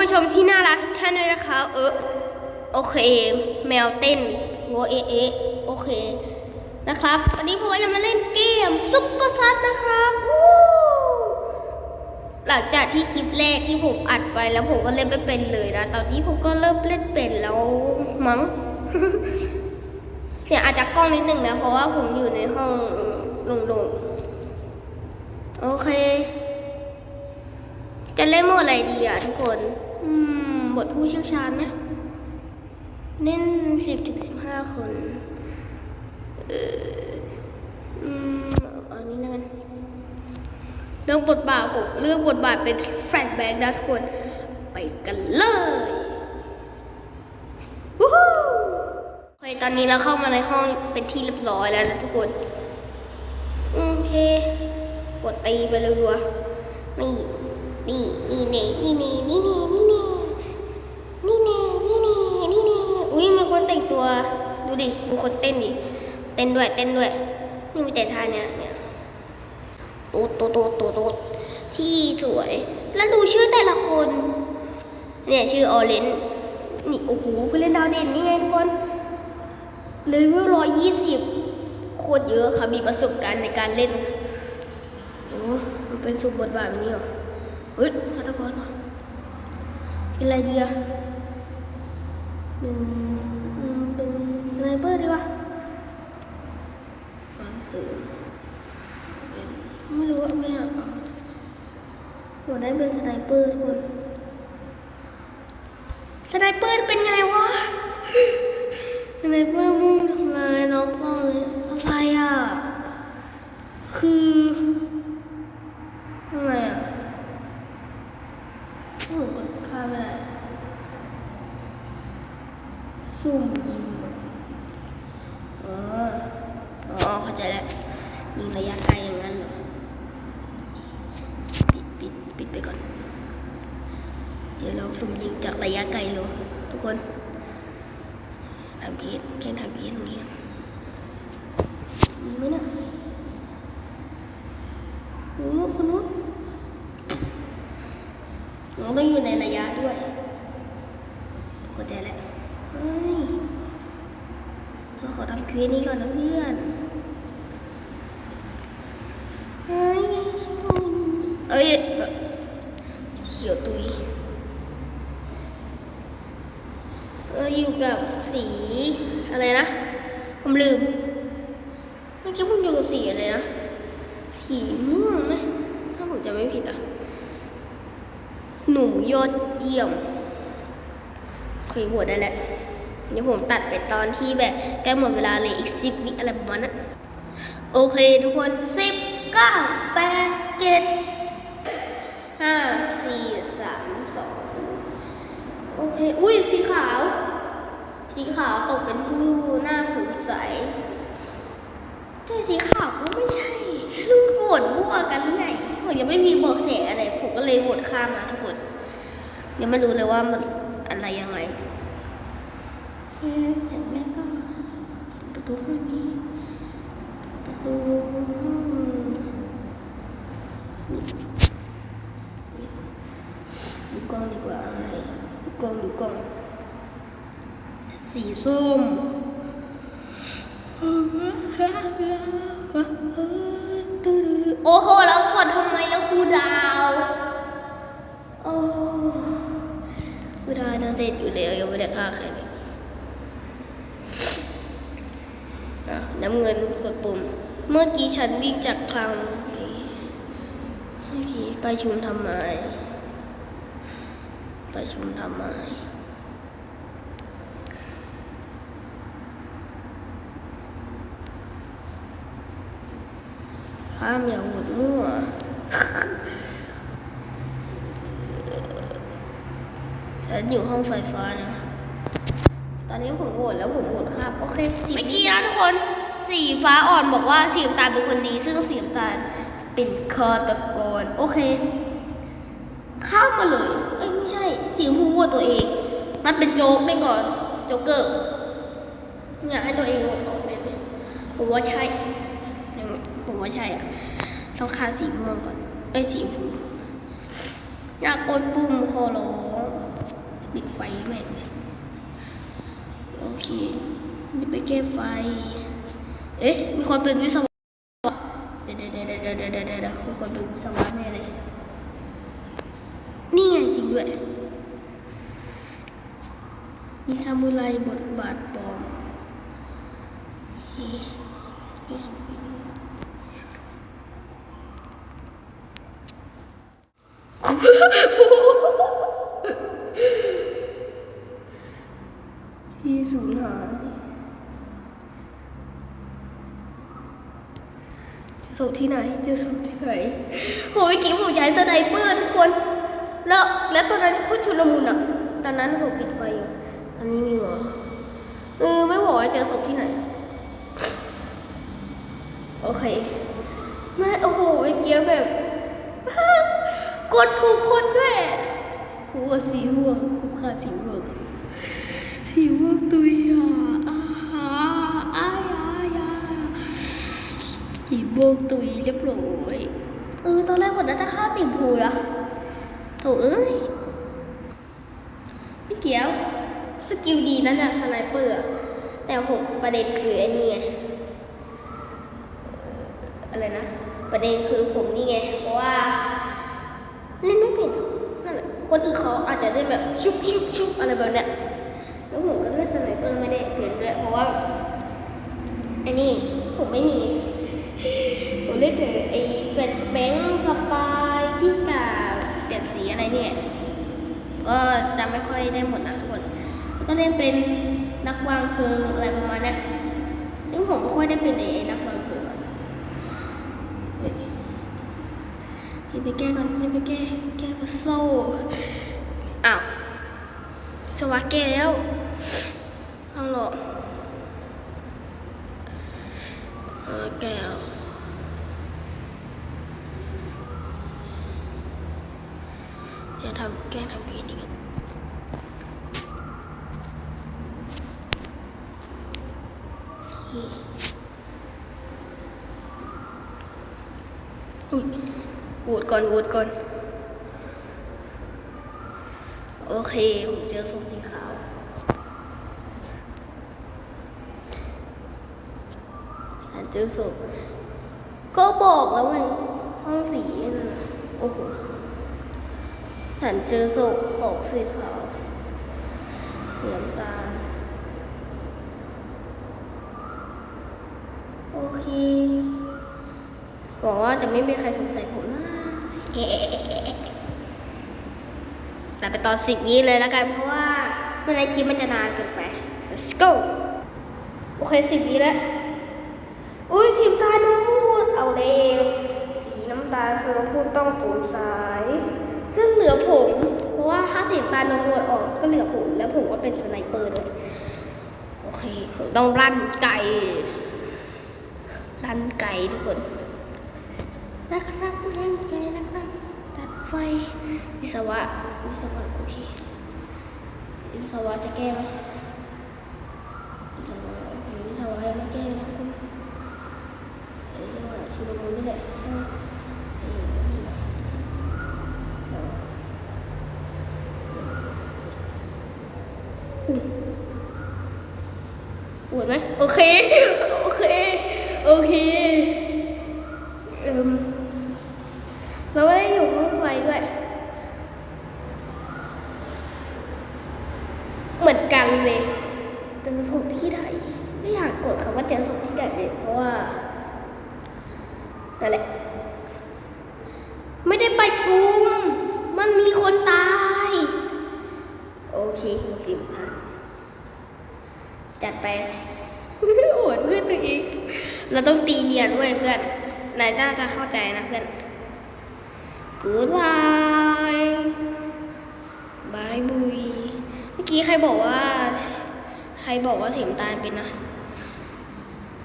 ผู้ชมที่น่ารักทุกท่านด้วยนะคะ เออโอเค แมวเต้นโวเอเอโอเค นะครับ วันนี้ผมก็จะมาเล่นเกมซุปเปอร์ซัดนะครับหลังจากที่คลิปแรกที่ผมอัดไปแล้วผมก็เล่นไม่เป็นเลยนะ ตอนนี้ผมก็เริ่มเล่นเป็นแล้วมั้งเสียงอาจจะกล้องนิดหนึ่งนะ เพราะว่าผมอยู่ในห้องโล่งๆโอเค จะเล่นโหมดอะไรดีอะทุกคน อืม บทผู้เชี่ยวชาญไหมเน้นสิบถึงสิบห้าคน เอออืมเอาอันนี้แล้วกันเรื่องบทบาทผมเลือกบทบาทเป็นแฟลชแบ็กนะทุกคน ไปกันเลยวู้ฮู้โอเคตอนนี้เราเข้ามาในห้องเป็นที่เรียบร้อยแล้วนะทุกคน โอเค กดตีไปเลยวัวนี่ นี่นี่เน่นี่เน่นี่เน่นี่เน่นี่เน่นี่เน่นี่เน่อุ้ยมีคนแต่งตัว ดูดิดูคนเต้นดิเต้นด้วยเต้นด้วยนี่มีแต่ท่าเนี้ยเนี่ยตูดตูดตูดตูดตูดที่สวย แล้วดูชื่อแต่ละคน เนี่ยชื่อออเรนนี่โอ้โหผู้เล่นดาวเด่นนี่ไงทุกคนเลเวลร้อยยี่สิบโคตรเยอะค่ะมีประสบการณ์ในการเล่นโอ้มันเป็นสุบบทบาทแบบนี้เหรอ เฮ้ยฆาตกรเหรอเป็นอะไรดีอะเป็นอืมเป็นสไนเปอร์ดีวะฟันเสือเป็นไม่รู้ว่าไม่อยากเอาหัวได้เป็นสไนเปอร์ทุกคนสไนเปอร์เป็นไงวะสไนเปอร์มุ่งทำลายน้องเป้าเลยอะไรอะคือทำไมอะผมกดค่าไม่ได้ ซุ่มยิงเออ๋ออ๋อเข้าใจแล้วยิงระยะไกลอย่างนั้นเหรอปิดปิดปิดไปก่อน เดี๋ยวเราสุ่มยิงจากระยะไกลเลยทุกคนทำเกตแค่ทำเกตตรงนี้มีไหมเนะรู้คนนู้นมันต้องอยู่ในระยะด้วยเข้าใจแล้ว เราขอทำเควสนี้ก่อนนะเพื่อนเฮ้ยเอ้ยเขียวตุยเราอยู่กับสีอะไรนะ ผมลืมเมื่อกี้ผมอยู่กับสีอะไรนะ สีม่วงไหมถ้าผมจะไม่ผิดอะ หนูยอดเยี่ยมเคยหัวได้แล้ว เดี๋ยวผมตัดไปตอนที่แบบใกล้หมดเวลาเลยอีกสิบวิอะไรประมาณนั้นโอเคทุกคนสิบเก้าแปดเจ็ดห้าสี่สามสองโอเค อุ้ยสีขาว สีขาวตกเป็นผู้น่าสงสัยแต่สีขาวก็ไม่ใช่รูปโหวตมั่วกันหรือไงผมยังไม่มีบอกแสอะไร ผมก็เลยโหวตข้ามนะทุกคน ยังไม่รู้เลยว่ามันอะไรยังไง เอ๊ะอย่แรกก็ประตูห้องนี้ ประตูห้องดูกล้องดีกว่าดูกล้องดูกล้องสีส้มโอ้โหแล้วกดทำไมแล้วครูดาวโอ้ครูดาวจะเสร็จอยู่แล้วยังไม่ได้ฆ่าใครเลยอะ น้ำเงินกดปุ่ม เมื่อกี้ฉันวิ่งจากทางเมื่อกี้ไปชุมทำไม ไปชุมทำไมข้ามอย่าหมดมั่วฉันอยู่ห้องไฟฟ้านะ ตอนนี้ผมโหวตแล้วผมโหวตครับโอเคเมื่อกี้นะทุกคน สีฟ้าอ่อนบอกว่าสีน้ำตาลเป็นคนดี ซึ่งสีน้ำตาลเป็นคอตะกรโอเค ข้ามมาเลย เอ้ยไม่ใช่ สีชมพูโหวตตัวเอง มันเป็นโจ๊กไปก่อน โจ๊กเกอร์อยากให้ตัวเองโหวตออกเลยผมว่าใช่ยังไงผมว่าใช่อะต้องคาสีม่วงก่อน เอ้ยสีชมพูอยากกดปุ่มขอร้อง โอเคนี่ไปแก้ไฟ เอ๊ะ มีคนเป็นวิศวะเดี๋ยวเดี๋ยวเดี๋ยวเดี๋ยวเดี๋ยวเดี๋ยวมีคนเป็นวิศวะแน่เลย นี่ไงจริงด้วย มีซามูไรบทบาทปลอมโอ้ ที่สูญหายศพที่ไหนจอศพที่ไหนโหเมื่อกี้ผมใช้สไนเปอร์ทุกคน แล้วแล้วตอนนั้นโคตรชุลมุนอะ ตอนนั้นผมปิดไฟอยู่อันนี้มีหรอเออไม่บอกว่าเจอศพที่ไหน โอเคไม่โอ้โหเมื่อกี้แบบกดถูกคนด้วยหัวสีม่วงกูขาดสีม่วง สีม่วงตุยอะอาหาอายายาสีม่วงตุยเรียบร้อยเออตอนแรกผมน่าจะฆ่าสีชมพูนะโถเอ้ยไม่เกี่ยวสกิลดีนั่นน่ะสไนเปอร์แต่ผมประเด็นคือไอ้นี่ไงเอออะไรนะ ประเด็นคือผมนี่ไง เพราะว่าเล่นไม่เป็นนั่นแหละคนอื่นเขาอาจจะเล่นแบบชุบชุบชุบอะไรแบบเนี้ย แล้วผมก็เล่นสไนเปอร์ไม่ได้เปลี่ยนด้วยเพราะว่าไอ้นี่ผมไม่มี ผมเล่นแต่ไอ้แฟลชแบงค์สปายกิ้งก่าเปลี่ยนสีอะไรเนี่ย ก็จะไม่ค่อยได้หมดนะทุกคน ก็เล่นเป็นนักวางเพลิงอะไรประมาณนี้ยซึ่งผมไม่ค่อยได้เป็นไอ้นักวางเพลิงเฮ้ยรีบไปแก้ก่อนรีบไปแก้ แก้ปัสโซ่อ้าวสวัสดแก้แล้ว ต้องรอเออแก้วอย่าทำแกล้งทำเกมนี้กันอุ้ยโหวตก่อนโหวตก่อน โอเคผมเจอศพสีขาว ฉัน เจอศพก็บอกแล้วไงห้องสีน่ะโอ้โหฉันเจอศพของสีขาวเหลืองตาโอเคหวังว่าจะไม่มีใครสงสัยผมนะเอ๊ะแต่ไปตอนสิบนี้เลยแล้วกันเพราะว่าเมื่อไรคลิปมันจะนานเกินไป let's go โอเคสิบนี้แล้ว อุ้ยทีมตายน้องพูดเอาเร็วสีน้ำตาลคือพูดต้องสงสัยซึ่งเหลือผม เพราะว่าถ้าสีน้ำตาลน้องโหวตออกก็เหลือผม แล้วผมก็เป็นสไนเปอร์ด้วยโอเคผมต้องลั่นไก่ลั่นไก่ทุกคนนะครับลั่นไก่นะครับตัดไฟวิศวะวิศวะโอเควิศวะจะแก้ไหมวิศวะโอเควิศวะยังไม่แก้นะทุกคน ชุลมุนนี่แหละออเอ้ยเอออุ้ยปวดไหมโอเค โอเค โอเคเอิมเราไม่ได้อยู่ห้องไฟด้วย เหมือนกันเลยเจอศพที่ไหนไม่อยากกดคำว่าเจอศพที่ไหนเลยเพราะว่า นั่นแหละ ไม่ได้ไปชุม มันมีคนตาย โอเคหกสิบห้าจัดไปโอดเพื่อนตัวเอง เราต้องตีเนียนด้วยเพื่อน นายน่าจะเข้าใจนะเพื่อน Goodbye บายบุย เมื่อกี้ใครบอกว่า ใครบอกว่าสีน้ำตาลเป็นนะ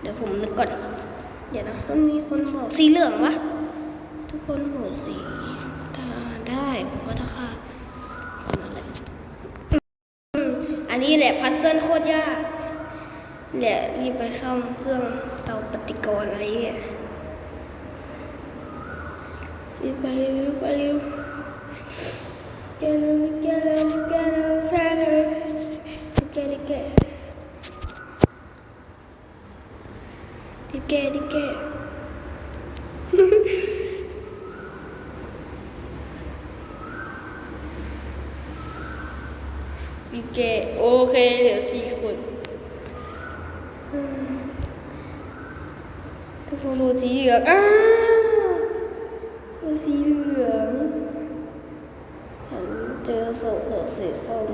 เดี๋ยวผมนึกก่อน เดี๋ยวนะมันมีคนบอกสีเหลืองวะทุกคนโหวตสีตาได้ผมก็จะฆ่าคนนั้นแหละอืมอันนี้แหละพัซเซิลโคตรยากแหละรีบไปซ่อมเครื่องเตาปฏิกรณ์อะไรเนี่ยรีบไปเร็วรีบไปเร็วแกเร็วรีบแกเร็วรีบแกเร็วแกเร็วรีบแกรีบแก แกดิแก้ดิแกโอเคเหลือสี่คนทุกคนดูสีเหลืองอ้าวคือสีเหลืองฉันเจอโซ่เขือสีส้ม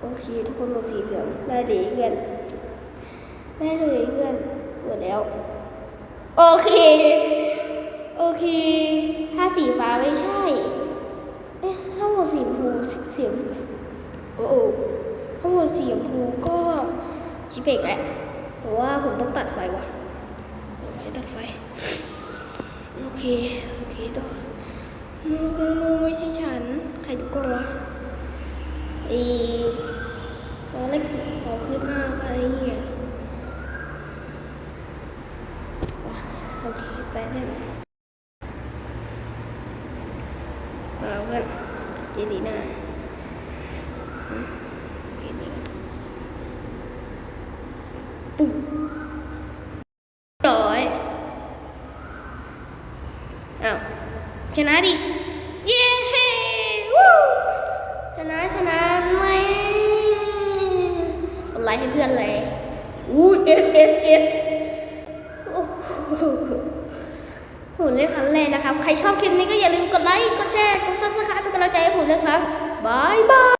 โอเค ทุกคนดูสีเหลืองได้เลยเพื่อนได้เลยเพื่อน หมดแล้ว โอเค โอเค ถ้าสีฟ้าไม่ใช่เอ๊ะถ้าหมดสีชมพูเสียงโอ้โหถ้าหมดสีชมพูก็ชิเปกแหละเพราะว่าผมต้องตัดไฟว่ะตัดไฟ โอเค โอเคต่อโนโนโนไม่ใช่ฉัน ใครดูกล้องวะไอ้ภารกิจขอคืบหน้าอะไรเงี้ยอะโอเค ไปได้แล้วมาเพื่อนเจลีน่าเจลีน่าปุ๊บร้อยอ้าวชนะดิ เย้วู้ชนะชนะไหมกดไลค์ให้เพื่อนเลยอู้ S S S โอ้โห ผมเล่นครั้งแรกนะครับ ใครชอบคลิปนี้ก็อย่าลืมกดไลค์ กดแชร์ กดซับสไครป์เป็นกำลังใจให้ผมด้วยครับบายบาย